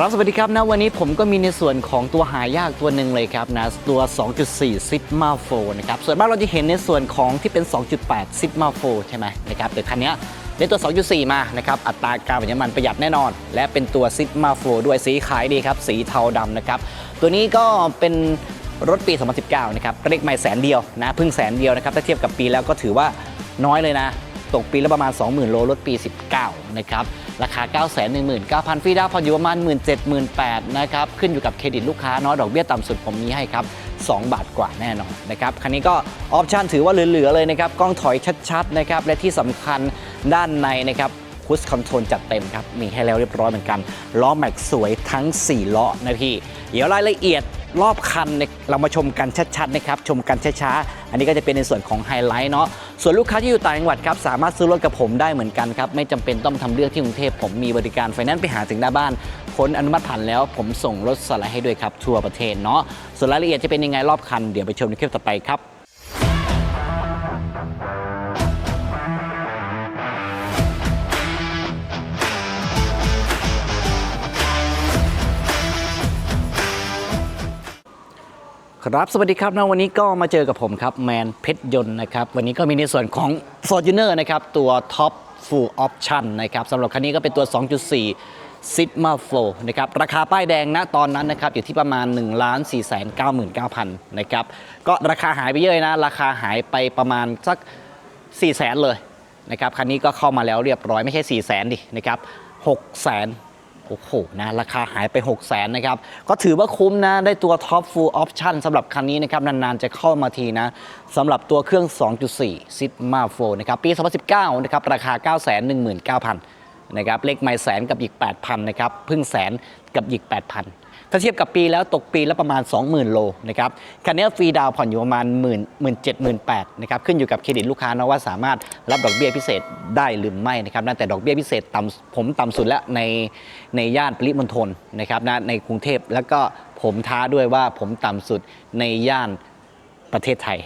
ครับสวัสดีครับนะวันนี้ผมก็มีในส่วนของตัวหายากตัวหนึ่งเลยครับนะตัว 2.4 Sigma 4นะครับส่วนมากเราจะเห็นในส่วนของที่เป็น 2.8 Sigma 4ใช่ไหมนะครับแต่คันนี้ยได้ตัว 2.4 มานะครับอัตราการประหยัดน้ำมันประหยัดแน่นอน และเป็นตัว Sigma 4ด้วยสีขายดีครับสีเทาดำนะครับตัวนี้ก็เป็นรถปี 2019 นะครับเลขไม่แสนเดียวนะพิ่งแสนเดียวนะครับถ้าเทียบกับปีแล้วก็ถือว่าน้อยเลยนะ ตกปีละประมาณ 20,000 โลลดปี 19 นะครับ ราคา 919,000ฟรีดาวผ่อนอยู่ประมาณ 17,800นะครับ ขึ้นอยู่กับเครดิตลูกค้าเนาะดอกเบี้ยต่ำสุดผมมีให้ครับ 2 บาทกว่าแน่นอนนะครับ คันนี้ก็ออปชั่นถือว่าเหลือ ๆ เลยนะครับ กล้องถอยชัด ๆ นะครับ และที่สำคัญด้านในนะครับคุชคอนโทรลจัดเต็มครับ มีให้แล้วเรียบร้อยเหมือนกัน ล้อแม็กสวยทั้ง 4 ล้อนะพี่ เดี๋ยวรายละเอียด รอบคันเนี่ยเรามาชมกันชัดๆนะครับชมกันช้าๆอันนี้ก็จะเป็นในส่วนของไฮไลท์เนาะส่วนลูกค้าที่อยู่ต่างจังหวัดครับสามารถซื้อรถกับผมได้เหมือนกันครับไม่จำเป็นต้องทำเรื่องที่กรุงเทพผมมีบริการไฟแนนซ์ไปหาถึงหน้าบ้านพ้นอนุมัติผ่านแล้ว ผมส่งรถสไลด์ให้ด้วยครับทั่วประเทศเนาะส่วนรายละเอียดจะเป็นยังไงรอบคันเดี๋ยวไปชมในคลิปต่อไปครับ ครับสวัสดีครับนะวันนี้ก็มาเจอกับผมครับแมนเพชรยนต์นะครับวันนี้ก็มีในส่วนของ Fortuner นะครับตัว Top Full Option นะครับสำหรับคันนี้ก็เป็นตัว 2.4 Sigma Flow นะครับราคาป้ายแดงนะตอนนั้นนะครับอยู่ที่ประมาณ 1 4 9 9 0 0 0นะครับก็ราคาหายไปเยอะนะ ราคาหายไปประมาณสัก 4 0 0 0 0 0 เลยนะครับคันนี้ก็เข้ามาแล้วเรียบร้อยไม่ใช่ 4 0 0 0 0 0ดินะครับ6 0 0 0 0 โอ้โหนะราคาหายไป 6 0 0 0 0นนะครับ ก็ถือว่าคุ้มนะ ได้ตัวท็อปฟูลออปชั่นสำหรับคันนี้นะครับ นาน ๆ จะเข้ามาทีนะสำหรับตัวเครื่อง 2.4 Sigma 4นะครับ ปี 2019 นะครับ ราคา 919,000นะครับเลขไม่แสนกับอีก 8,000นะครับพึ่งแสนกับอีก 8,000 ถ้าเทียบกับปีแล้วตกปีละประมาณ 20,000 โลนะครับคันนี้ฟรีดาวผ่อนอยู่ประมาณ1 0 0 0 0 1 7 0 0 0นะครับขึ้นอยู่กับเครดิตลูกค้านะว่าสามารถรับดอกเบี้ยพิเศษได้หรือไม่นะครับนะแต่ดอกเบี้ยพิเศษต่ำผมต่ำสุดแล้วในในย่านปริมณฑลนะครับนะในกรุงเทพแล้วก็ผมท้าด้วยว่าผมต่ำสุดในย่านประเทศไทย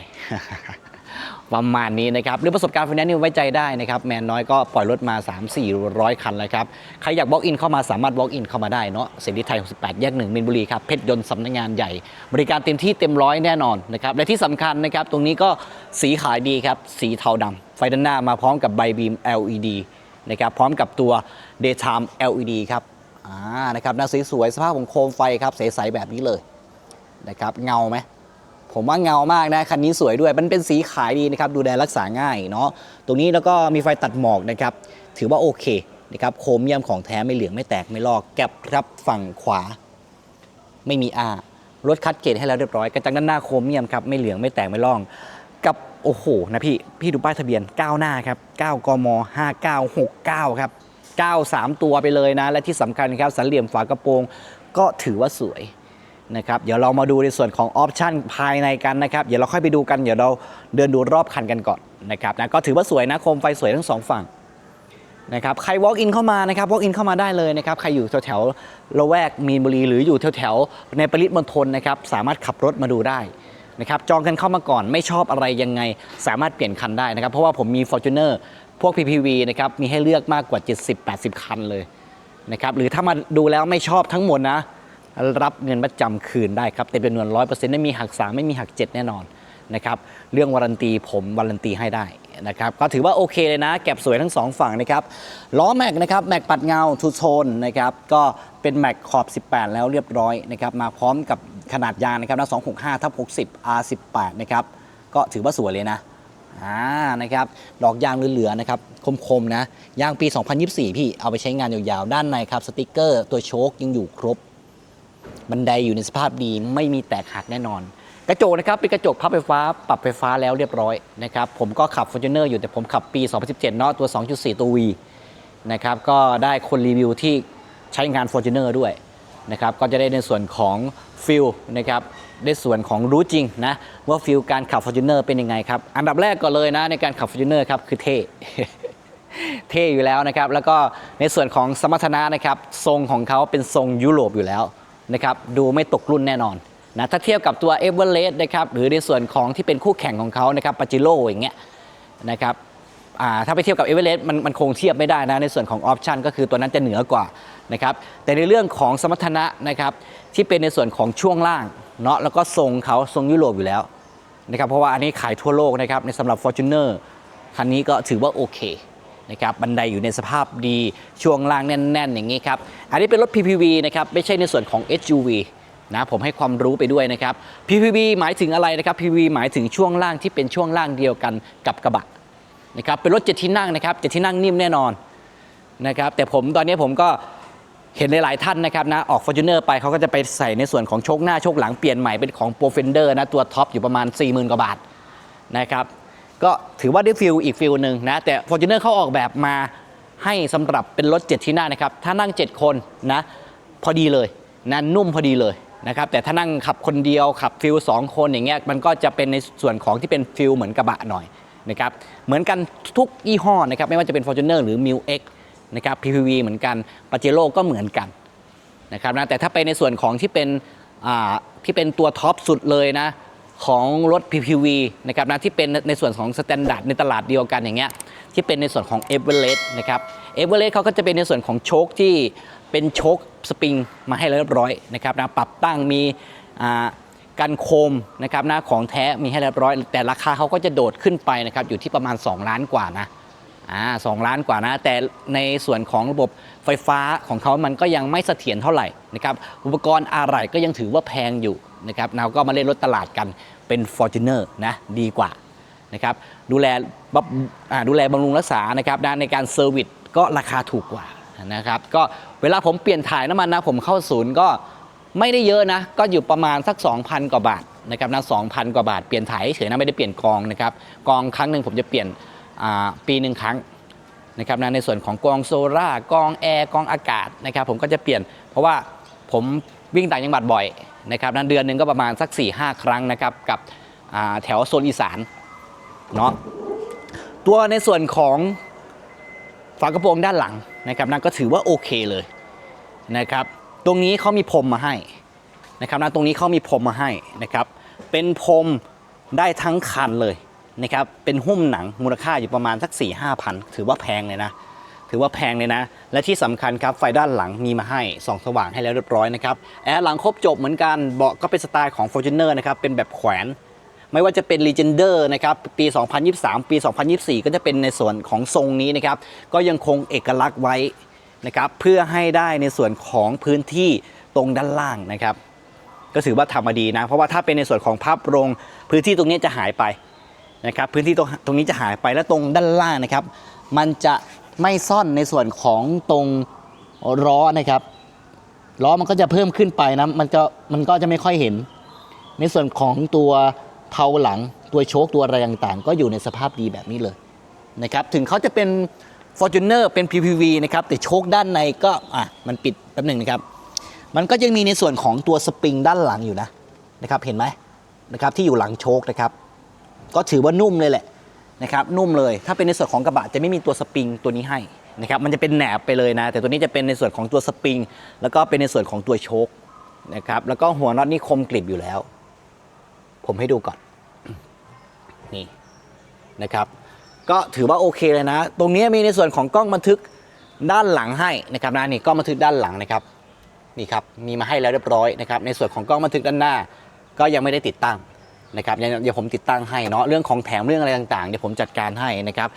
ประมาณนี้นะครับเรื่องประสบการณ์ไฟแนนซ์นี่ไว้ใจได้นะครับแมนน้อยก็ปล่อยรถมา 3 4 0 0 คันแล้วครับ ใครอยาก walk in เข้ามาสามารถ walk in เข้ามาได้เนาะเสรีไทย 68 แยกหนึ่งมินบุรีครับเพชรยนต์สำนักงานใหญ่ บริการเต็มที่เต็มร้อยแน่นอนนะครับและที่สำคัญนะครับตรงนี้ก็สีขายดีครับสีเทาดำไฟด้านหน้ามาพร้อมกับใบบีม LED นะครับพร้อมกับตัว daytime LED ครับอ่านะครับหน้าสวยๆสภาพของโคมไฟครับใสๆแบบนี้เลยนะครับเงาไหม ผมว่าเงามากนะคันนี้สวยด้วยมันเป็นสีขายดีนะครับดูแลรักษาง่ายเนาะตรงนี้แล้วก็มีไฟตัดหมอกนะครับถือว่าโอเคนะครับโครเมียมของแท้ไม่เหลืองไม่แตกไม่ลอกแก็บรับฝั่งขวา ไม่มีอารถคัดเกรดให้แล้วเรียบร้อยกระจังด้านหน้าโครเมียมครับไม่เหลืองไม่แตกไม่ล่องกับโอ้โหนะพี่พี่ดูป้ายทะเบียน9หน้าครับ9กม5969ครับ9 3 ตัวไปเลยนะ และที่สำคัญครับสันเหลี่ยมฝากระโปรง ก็ถือว่าสวย นะครับเดี๋ยวเรามาดูในส่วนของออปชันภายในกันนะครับเดี๋ยวเราค่อยไปดูกันเดี๋ยวเราเดินดูรอบคันกันก่อนนะครับนะก็ถือว่าสวยนะโคมไฟสวยทั้งสองฝั่งนะครับใคร walk in เข้ามานะครับ walk in เข้ามาได้เลยนะครับใครอยู่แถวๆละแวกมีนบุรีหรืออยู่แถวๆในปริมณฑลนะครับสามารถขับรถมาดูได้นะครับจองกันเข้ามาก่อนไม่ชอบอะไรยังไงสามารถเปลี่ยนคันได้นะครับเพราะว่าผมมี Fortuner พวก PPV นะครับมีให้เลือกมากกว่า 70-80 คันเลยนะครับหรือถ้ามาดูแล้วไม่ชอบทั้งหมดนะ รับเงินประจำคืนได้ครับเต็มจำนวนร้อยเปอร์เซ็นต์ไม่มีหักสามไม่มีหักเจ็ดแน่นอนนะครับเรื่องวารันตีผมวารันตีให้ได้นะครับก็ถือว่าโอเคเลยนะ แก็บสวยทั้งสองฝั่งนะครับล้อแม็กนะครับแม็กปัดเงาทูโทนนะครับก็เป็นแม็กขอบ 18 แล้วเรียบร้อยนะครับมาพร้อมกับขนาดยางนะครับนะ265ทับ60 R18 นะครับก็ถือว่าสวยเลยนะอ่านะครับดอกยางเหลือๆนะครับคมๆนะยางปี 2024 พี่เอาไปใช้งานยาวๆด้านในครับสติกเกอร์ตัวโชคยังอยู่ครบ บันไดอยู่ในสภาพดีไม่มีแตกหักแน่นอน กระจกนะครับเป็นกระจกพับไฟฟ้าปรับไฟฟ้าแล้วเรียบร้อยนะครับผมก็ขับ Fortuner อยู่แต่ผมขับปี 2017 เนาะตัว 2.4 ตัว V นะครับก็ได้คนรีวิวที่ใช้งาน Fortuner ด้วยนะครับก็จะได้ในส่วนของฟิลนะครับในส่วนของรู้จริงนะว่าฟิลการขับ Fortuner เป็นยังไงครับอันดับแรกก่อนเลยนะในการขับ Fortuner ครับคือเท่เท่อยู่แล้วนะครับ แล้วก็ในส่วนของสมรรถนะนะครับ ทรงของเขาเป็นทรงยุโรปอยู่แล้ว นะครับดูไม่ตกรุ่นแน่นอนนะถ้าเทียบกับตัวเอเวอเรสต์นะครับหรือในส่วนของที่เป็นคู่แข่งของเขานะครับปาจิโร่อย่างเงี้ยนะครับถ้าไปเทียบกับเอเวอเรสต์มันมันคงเทียบไม่ได้นะในส่วนของออปชันก็คือตัวนั้นจะเหนือกว่านะครับแต่ในเรื่องของสมรรถนะนะครับที่เป็นในส่วนของช่วงล่างเนาะแล้วก็ทรงเขาทรงยุโรปอยู่แล้วนะครับเพราะว่าอันนี้ขายทั่วโลกนะครับในสำหรับ Fortuner คันนี้ก็ถือว่าโอเค นะครับบันไดอยู่ในสภาพดีช่วงล่างแน่น ๆ อย่างนี้ครับ อันนี้เป็นรถ PPV นะครับไม่ใช่ในส่วนของ SUV นะผมให้ความรู้ไปด้วยนะครับ PPV หมายถึงอะไรนะครับ PPV หมายถึงช่วงล่างที่เป็นช่วงล่างเดียวกันกับกระบะนะครับเป็นรถเจ็ดที่นั่งนะครับเจ็ดที่นั่งนิ่มแน่นอนนะครับแต่ผมตอนนี้ผมก็เห็นหลาย ๆ ท่านนะครับนะออก Fortuner ไปเขาก็จะไปใส่ในส่วนของโชคหน้าโชคหลังเปลี่ยนใหม่เป็นของ p r o f e n d e r นะตัวท็อปอยู่ประมาณ 40,000 กว่าบาทนะครับ ก็ถือว่าได้ฟิลอีกฟิลหนึ่งนะ แต่ Fortuner เขาออกแบบมาให้สำหรับเป็นรถ 7 ที่นั่งนะครับ ถ้านั่ง 7 คนนะพอดีเลยนะนุ่มพอดีเลยนะครับแต่ถ้านั่งขับคนเดียวขับฟิล2คนอย่างเงี้ยมันก็จะเป็นในส่วนของที่เป็นฟิลเหมือนกระบะหน่อยนะครับเหมือนกันทุกยี่ห้อนะครับไม่ว่าจะเป็น Fortuner หรือ m i l X นะครับ PPV เหมือนกันปาเจโร่ก็เหมือนกันนะครับนะแต่ถ้าไปในส่วนของที่เป็นที่เป็นตัวท็อปสุดเลยนะ ของรถ PPV นะครับนะที่เป็นในส่วนของสแตนดาร์ดในตลาดเดียวกันอย่างเงี้ยที่เป็นในส่วนของ e v e r e s t นะครับเอเวอเรสเขาก็จะเป็นในส่วนของโชคที่เป็นโชคสปริงมาให้เรียบร้อยนะครับนะปรับตั้งมีอ่ากันโคมนะครับนะของแท้มีให้เรียบร้อย แต่ราคาเขาก็จะโดดขึ้นไปนะครับอยู่ที่ประมาณ 2 ล้านกว่านะอ่าสองล้านกว่านะ แต่ในส่วนของระบบไฟฟ้าของเขามันก็ยังไม่เสถียรเท่าไหร่นะครับอุปกรณ์อะไรก็ยังถือว่าแพงอยู่ นะครับเราก็มาเล่นรถตลาดกันเป็น Fortuner นะดีกว่านะครับดูแลบำอ่าดูแลบำรุงรักษานะครับนในการเซอร์วิสก็ราคาถูกกว่านะครับก็เวลาผมเปลี่ยนถ่ายน้ำมันนะผมเข้าศูนย์ก็ไม่ได้เยอะนะ ก็อยู่ประมาณสัก 2,000 กว่าบาทนะครับนะ2,000กว่าบาทเปลี่ยนถ่ายเฉยนะไม่ได้เปลี่ยนกองนะครับกองครั้งหนึ่งผมจะเปลี่ยนปีหนึ่งครั้งนะครับนะในส่วนของกองโซล่ากองแอร์กองอากาศนะครับผมก็จะเปลี่ยนเพราะว่าผมวิ่งต่างจังหวัดบ่อย นะครับนั้นเดือนหนึ่งก็ประมาณสัก 4-5 ครั้งนะครับกับแถวโซนอีสานเนาะตัวในส่วนของฝากระโปรงด้านหลังนะครับนั่นก็ถือว่าโอเคเลยนะครับตรงนี้เขามีพรมมาให้นะครับนะตรงนี้เขามีพรมมาให้นะครับเป็นพรมได้ทั้งคันเลยนะครับเป็นหุ้มหนังมูลค่าอยู่ประมาณสัก4ี่ห้าพันถือว่าแพงเลยนะ ถือว่าแพงเลยนะ และที่สำคัญครับไฟด้านหลังมีมาให้ส่องสว่างให้แล้วเรียบร้อยนะครับแอร์หลังครบจบเหมือนกันเบาะก็เป็นสไตล์ของ Fortuner นะครับเป็นแบบแขวนไม่ว่าจะเป็น Legender นะครับ ปี 2023 ปี 2024 ก็จะเป็นในส่วนของทรงนี้นะครับ ก็ยังคงเอกลักษณ์ไว้นะครับ เพื่อให้ได้ในส่วนของพื้นที่ตรงด้านล่างนะครับ ก็ถือว่าทำมาดีนะ เพราะว่าถ้าเป็นในส่วนของภาพโรงพื้นที่ตรงนี้จะหายไปนะครับ พื้นที่ตรงตรงนี้จะหายไปแล้วตรงด้านล่างนะครับ มันจะ ไม่ซ่อนในส่วนของตรงล้อนะครับล้อมันก็จะเพิ่มขึ้นไปนะมันจะมันก็จะไม่ค่อยเห็น ในส่วนของตัวเผาหลังตัวโชคตัวอะไรต่างๆ ก็อยู่ในสภาพดีแบบนี้เลยนะครับถึงเขาจะเป็น Fortuner เป็น PPV นะครับแต่โชคด้านในก็อะมันปิดแป๊บหนึ่งนะครับมันก็ยังมีในส่วนของตัวสปริงด้านหลังอยู่นะนะครับเห็นไหมนะครับที่อยู่หลังโชคนะครับก็ถือว่านุ่มเลยแหละ นะครับนุ่มเลยถ้าเป็นในส่วนของกระบะจะไม่มีตัวสปริงตัวนี้ให้นะครับมันจะเป็นแหนบไปเลยนะ แต่ตัวนี้จะเป็นในส่วนของตัวสปริง แล้วก็เป็นในส่วนของตัวโชคนะครับแล้วก็หัวน็อตนี่คมกริบอยู่แล้ว ผมให้ดูก่อนนี่นะครับ ก็ถือว่าโอเคเลยนะ ตรงนี้มีในส่วนของกล้องบันทึกด้านหลังให้นะครับนะนี่กล้องบันทึกด้านหลังนะครับนี่ครับมีมาให้แล้วเรียบร้อยนะครับในส่วนของกล้องบันทึกด้านหน้า ก็ยังไม่ได้ติดตั้ง นะครับเดี๋ยวผมติดตั้งให้เนาะเรื่องของแถมเรื่องอะไรต่างๆเดี๋ยวผมจัดการให้นะครับ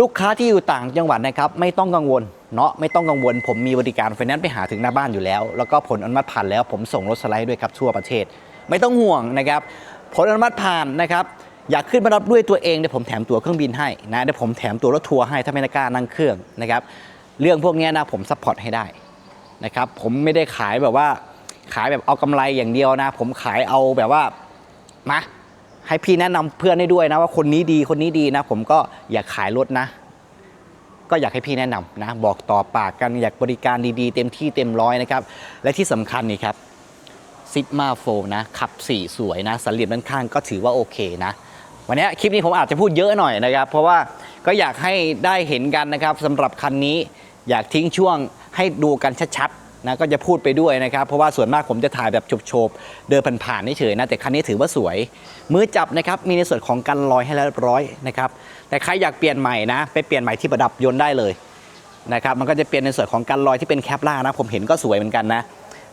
ลูกค้าที่อยู่ต่างจังหวัดนะครับไม่ต้องกังวลเนาะไม่ต้องกังวล ผมมีบริการไฟแนนซ์ไปหาถึงหน้าบ้านอยู่แล้ว แล้วก็ผลอนุมัติผ่านแล้วผมส่งรถสไลด์ด้วยครับทั่วประเทศ ไม่ต้องห่วงนะครับผลอนุมัติผ่านนะครับอยากขึ้นมารับด้วยตัวเองเดี๋ยวผมแถมตั๋วเครื่องบินให้นะเดี๋ยวผมแถมตั๋วรถทัวร์ให้ถ้าไม่กล้านั่งเครื่องนะครับเรื่องพวกนี้นะผมซัพพอร์ตให้ได้นะครับผมไม่ได้ขายแบบว่าขายแบบเอากำไรอย่างเดียวนะ ผมขายเอาแบบว่า มาให้พี่แนะนำเพื่อนให้ด้วยนะว่าคนนี้ดีคนนี้ดีนะ ผมก็อยากขายรถนะ ก็อยากให้พี่แนะนำนะ บอกต่อปากกันอยากบริการดีๆ เต็มที่เต็มร้อยนะครับ และที่สำคัญนี่ครับซิกมาโฟนะขับสีสวยนะสันเหลี่ยมด้านข้างก็ถือว่าโอเคนะวันนี้คลิปนี้ผมอาจจะพูดเยอะหน่อยนะครับ เพราะว่าก็อยากให้ได้เห็นกันนะครับสำหรับคันนี้อยากทิ้งช่วงให้ดูกันชัดๆ นะก็จะพูดไปด้วยนะครับ เพราะว่าส่วนมากผมจะถ่ายแบบโฉบๆเดินผ่านๆเฉยๆนะแต่คันนี้ถือว่าสวย มือจับนะครับมีในส่วนของกันรอยให้แล้วเรียบร้อยนะครับแต่ใครอยากเปลี่ยนใหม่นะไปเปลี่ยนใหม่ที่ประดับยนต์ได้เลยนะครับมันก็จะเป็นในส่วนของกันลอยที่เป็นแคปล่านะผมเห็นก็สวยเหมือนกันนะ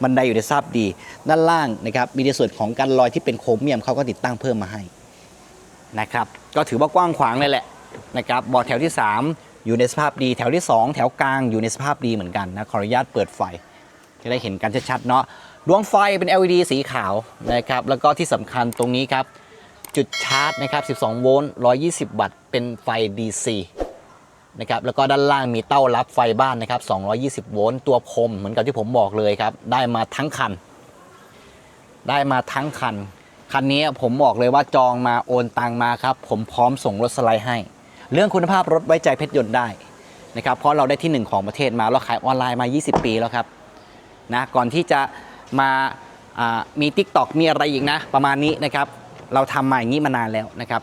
บันไดอยู่ในสภาพดี ด้านล่างนะครับมีในส่วนของกันลอยที่เป็นโครเมียมเขาก็ติดตั้งเพิ่มมาให้นะครับก็ถือว่ากว้างขวางเลยแหละนะครับบาะแถวที่ 3 อยู่ในสภาพดีแถวที่ 2 แถวกลางอยู่ในสภาพดีเหมือนกันนะขออนุญาตเปิดไฟ จะได้เห็นกันชัดๆเนาะดวงไฟเป็น LED สีขาวนะครับแล้วก็ที่สำคัญตรงนี้ครับ จุดชาร์จนะครับ 12 โวลต์ 120 วัตต์ เป็นไฟ DC นะครับแล้วก็ด้านล่างมีเต้ารับไฟบ้านนะครับ 220 โวลต์ตัวพรมเหมือนกับที่ผมบอกเลยครับ ได้มาทั้งคัน ได้มาทั้งคัน คันนี้ผมบอกเลยว่าจองมาโอนตังมาครับ ผมพร้อมส่งรถสไลด์ให้ เรื่องคุณภาพรถไว้ใจเพชรยนต์ได้นะครับเพราะเราได้ที่หนึ่งของประเทศมาเราขายออนไลน์มา 20 ปีแล้วครับ นะก่อนที่จะมาามี Tik t o อกมีอะไรอีกนะ ประมาณนี้นะครับ เราทำมาอย่างนี้มานานแล้วนะครับ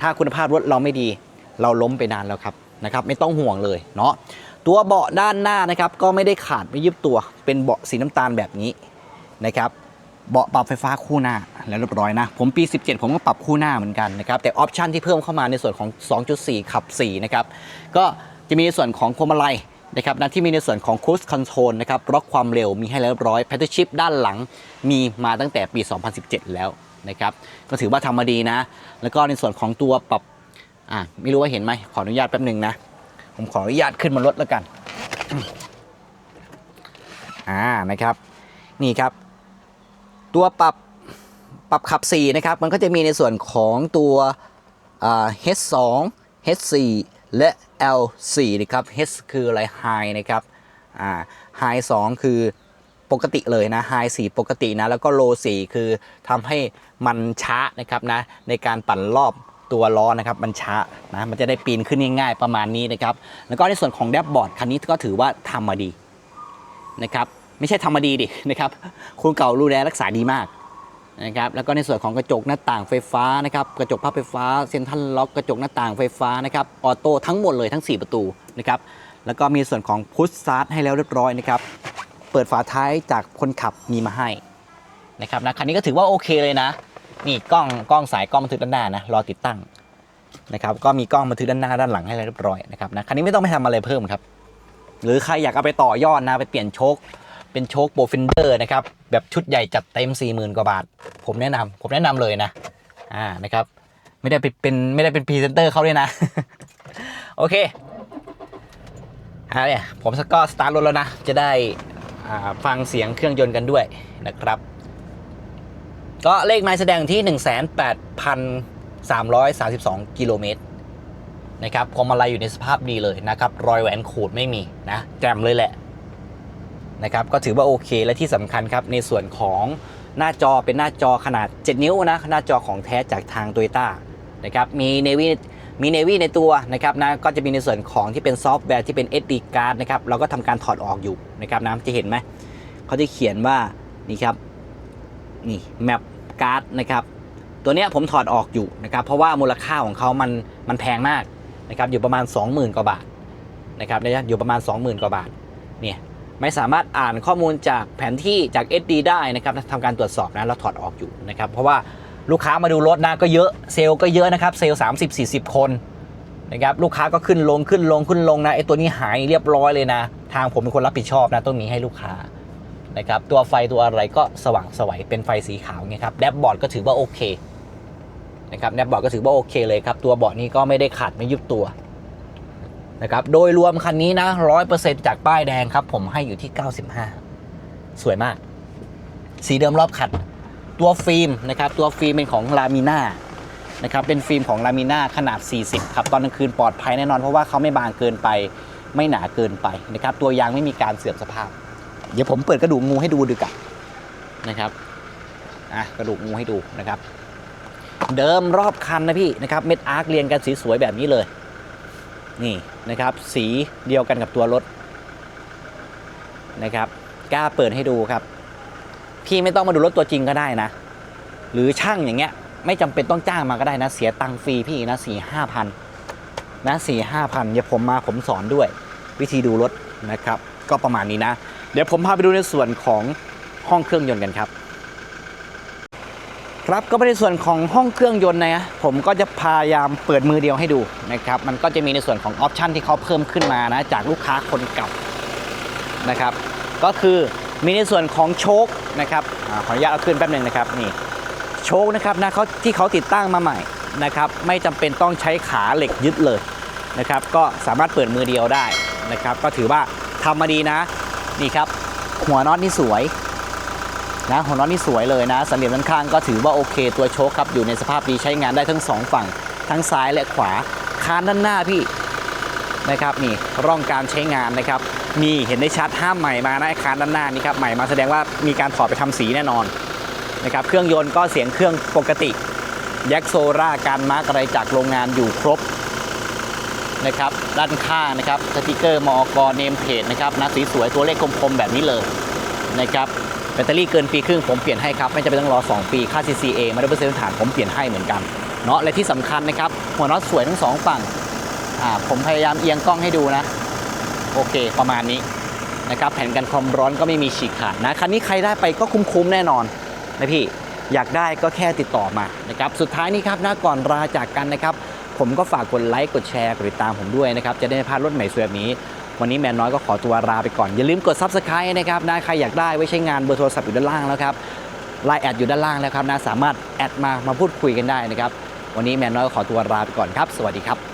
ถ้าคุณภาพรถเราไม่ดี เราล้มไปนานแล้วครับนะครับ ไม่ต้องห่วงเลยเนาะตัวเบาะด้านหน้านะครับก็ไม่ได้ขาดไม่ยุบตัว เป็นเบาะสีน้ำตาลแบบนี้นะครับเบาะปรับไฟฟ้าคู่หน้าแล้วเรียบร้อยนะ ผมปี 17 ผมก็ปรับคู่หน้าเหมือนกันนะครับ แต่ออปชันที่เพิ่มเข้ามาในส่วนของ 2.4 ขับ 4 นะครับ ก็จะมีในส่วนของพวงมาลัย นะครับนะที่มีในส่วนของ Cruise Control นะครับล็อกความเร็วมีให้แล้วร้อย p a d d l e Shift ด้านหลังมีมาตั้งแต่ปี 2017 แล้วนะครับก็ถือว่าทำมาดีนะ แล้วก็ในส่วนของตัวปรับอ่าไม่รู้ว่าเห็นไหมขออนุญาตแป๊บหนึ่งนะ ผมขออนุญาตขึ้นมารถแล้วกันอ่านะครับ นี่ครับ ตัวปรับปรับขับ 4 นะครับ มันก็จะมีในส่วนของตัว H2 H4 และ L4 นะครับ H คืออะไร High นะครับอ่า High 2 คือปกติเลยนะ High 4 ปกตินะ แล้วก็ Low 4 คือทำให้มันช้านะครับนะ ในการปั่นรอบตัวล้อนะครับมันช้านะมันจะได้ปีนขึ้นง่ายๆประมาณนี้นะครับ แล้วก็ในส่วนของแดชบอร์ดคันนี้ก็ถือว่าทำมาดีนะครับ ไม่ใช่ทำมาดีดินะครับคุณเก่ารูแลรักษาดีมาก นะครับแล้วก็ในส่วนของกระจกหน้าต่างไฟฟ้านะครับกระจกพับไฟฟ้าเซ็นทรัลล็อกกระจกหน้าต่างไฟฟ้านะครับออโต้ทั้งหมดเลยทั้ง 4 ประตูนะครับแล้วก็มีส่วนของพุชสตาร์ทให้แล้วเรียบร้อยนะครับเปิดฝาท้ายจากคนขับมีมาให้นะครับนะคันนี้ก็ถือว่าโอเคเลยนะ นี่กล้องกล้องสายกล้องบันทึกด้านหน้านะรอติดตั้งนะครับก็มีกล้องบันทึกด้านหน้าด้านหลังให้แล้วเรียบร้อยนะครับนะคันนี้ไม่ต้องไปทำอะไรเพิ่มครับหรือใครอยากเอาไปต่อยอดนะไปเปลี่ยนโชคเป็นโชคโปรฟินเดอร์นะครับ แบบชุดใหญ่จัดเต็ม 40,000 กว่าบาท ผมแนะนำผมแนะนำเลยนะ อ่านะครับ ไม่ได้ไปเป็นไม่ได้เป็นพรีเซนเตอร์เขาด้วยนะ โอเคอ่าเนี่ยผมก็สตาร์ทรถแล้วนะ จะได้ฟังเสียงเครื่องยนต์กันด้วยนะครับ ก็เลขไม้แสดงที่ 18,332 กิโลเมตรนะครับพวงมาลัยอยู่ในสภาพดีเลยนะครับ รอยแหวนขูดไม่มีนะ แจ่มเลยแหละ นะครับก็ถือว่าโอเคและที่สำคัญครับในส่วนของหน้าจอเป็นหน้าจอขนาด 7 นิ้วนะหน้าจอของแท้จากทาง t o y ต้านะครับมีเนวีมีเนวีในตัวนะครับนะก็จะมีในส่วนของที่เป็นซอฟต์แวร์ที่เป็น SD card นะครับเราก็ทำการถอดออกอยู่นะครับนะจะเห็นไหมเขาจะเขียนว่านี่ครับนี่แมปการ์ดนะครับตัวเนี้ยผมถอดออกอยู่นะครับเพราะว่ามูลค่าของเขามันมันแพงมากนะครับอยู่ประมาณ 20,000 กว่าบาทนะครับเนี่ยอยู่ประมาณ 20,000 กว่าบาทเนี่ย ไม่สามารถอ่านข้อมูลจากแผนที่จาก SD ได้นะครับทำการตรวจสอบนะเราถอดออกอยู่นะครับเพราะว่าลูกค้ามาดูรถนะก็เยอะเซลล์ก็เยอะนะครับเซลล์30 40คนนะครับลูกค้าก็ขึ้นลงขึ้นลงขึ้นลงนะไอตัวนี้หายเรียบร้อยเลยนะ ทางผมเป็นคนรับผิดชอบนะต้องมีให้ลูกค้านะครับตัวไฟตัวอะไรก็สว่างสวัยเป็นไฟสีขาวไงครับแดชบอร์ดก็ถือว่าโอเคนะครับแนบเบาะก็ถือว่าโอเคเลยครับตัวเบาะนี้ก็ไม่ได้ขาดไม่ยุบตัว นะครับโดยรวมคันนี้นะร้อยเปอร์เซ็นต์จากป้ายแดงครับ ผมให้อยู่ที่ 95 สวยมาก สีเดิมรอบคันตัวฟิล์มนะครับตัวฟิล์มเป็นของลามิน่านะครับเป็นฟิล์มของลามิน่าขนาด 40 ครับ ตอนกลางคืนปลอดภัยแน่นอนเพราะว่าเขาไม่บางเกินไปไม่หนาเกินไปนะครับ ตัวยางไม่มีการเสื่อมสภาพ เดี๋ยวผมเปิดกระดูกงูให้ดูดีกว่านะครับอะกระดูกงูให้ดูนะครับ เดิมรอบคันนะพี่นะครับเม็ดอาร์คเรียงกันสีสวยแบบนี้เลย นี่นะครับสีเดียวกันกับตัวรถนะครับกล้าเปิดให้ดูครับ พี่ไม่ต้องมาดูรถตัวจริงก็ได้นะ หรือช่างอย่างเงี้ยไม่จำเป็นต้องจ้างมาก็ได้นะ เสียตังค์ฟรีพี่นะสี่ห้าพันนะสี่ห้าพันเดี๋ยวผมมาผมสอนด้วย วิธีดูรถนะครับ ก็ประมาณนี้นะ เดี๋ยวผมพาไปดูในส่วนของห้องเครื่องยนต์กันครับ ครับก็ในส่วนของห้องเครื่องยนต์นะผมก็จะพยายามเปิดมือเดียวให้ดูนะครับมันก็จะมีในส่วนของออปชันที่เขาเพิ่มขึ้นมานะจากลูกค้าคนเก่านะครับก็คือมีในส่วนของโชคนะครับอขออนุญาตเอาขึ้นแป๊บหนึงนะครับนี่โชคนะครับนะเขาที่เขาติดตั้งมาใหม่นะครับไม่จำเป็นต้องใช้ขาเหล็กยึดเลยนะครับก็สามารถเปิดมือเดียวได้นะครับก็ถือว่าทำมาดีนะนี่ครับหัวน็อตนี่สวย นะหัวน็อตนี่สวยเลยนะสันเหลี่ยมด้านข้างก็ถือว่าโอเค ตัวโชคครับอยู่ในสภาพดีใช้งานได้ทั้งสองฝั่ง ทั้งซ้ายและขวาคานด้านหน้าพี่นะครับนี่ร่องการใช้งานนะครับมีเห็นได้ชัดห้ามใหม่มานะไอคานด้านหน้านี่ครับใหม่มาแสดงว่ามีการถอดไปทำสีแน่นอนนะครับเครื่องยนต์ก็เสียงเครื่องปกติแยกโซล่าการมาร์กอะไรจากโรงงานอยู่ครบนะครับด้านข้างนะครับสติกเกอร์มอกรเนมเพจนะครับนะสีสวยตัวเลขกลมๆแบบนี้เลยนะครับ ตเตอรี่เกินปีครึ่งผมเปลี่ยนให้ครับไม่จำเป็นต้องรอ 2 ปีค่า CCA มาด้วยเปอร์เซ็นต์ฐานผมเปลี่ยนให้เหมือนกันเนาะและที่สำคัญนะครับหัวน็อตสวยทั้งสองฝั่งอ่าผมพยายามเอียงกล้องให้ดูนะ โอเค ประมาณนี้นะครับแผ่นกันความร้อนก็ไม่มีฉีกขาดนะคันนี้ใครได้ไปก็คุ้มๆแน่นอนนะพี่อยากได้ก็แค่ติดต่อมานะครับสุดท้ายนี้ครับนะก่อนลาจากกันนะครับผมก็ฝากกดไลค์กดแชร์กดติดตามผมด้วยนะครับจะได้ไม่พลาดรถใหม่สวยแบบนี้ วันนี้แมนน้อยก็ขอตัวลาไปก่อน อย่าลืมกด Subscribe นะครับนะใครอยากได้ไว้ใช้งานเบอร์โทรศัพท์อยู่ด้านล่างแล้วครับไลน์แอดอยู่ด้านล่างแล้วครับนะสามารถแอดมามาพูดคุยกันได้นะครับวันนี้แมนน้อยก็ขอตัวลาไปก่อนครับ สวัสดีครับ